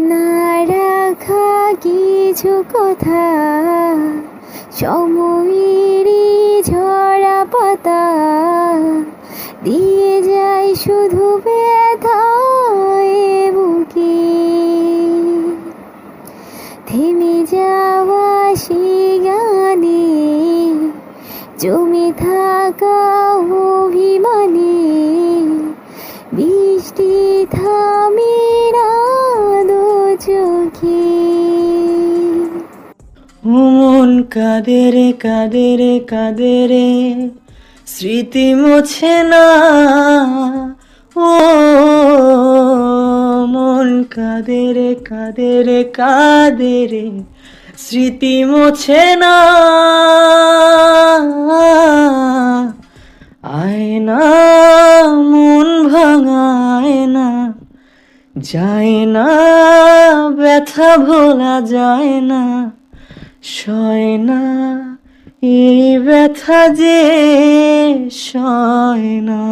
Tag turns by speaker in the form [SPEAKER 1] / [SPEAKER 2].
[SPEAKER 1] না রাখা কিছু কথা। সময়েরই ঝরা পাতা। দিয়ে যায় শুধু ব্যথায় বুকে। থেমে যাওয়া সেই গানে জমে থাকা অভিমানে, বৃষ্টি থামে
[SPEAKER 2] মন কাঁদে রে কাঁদে রে কাঁদে রে স্মৃতি মোছে না। ও মন কাঁদে রে কাঁদে রে কাঁদে রে স্মৃতি মোছে না। আয়না মন ভাঙায় না যায় না, ব্যথা ভোলা যায় না। সয় না এই ব্যথা যে সয় না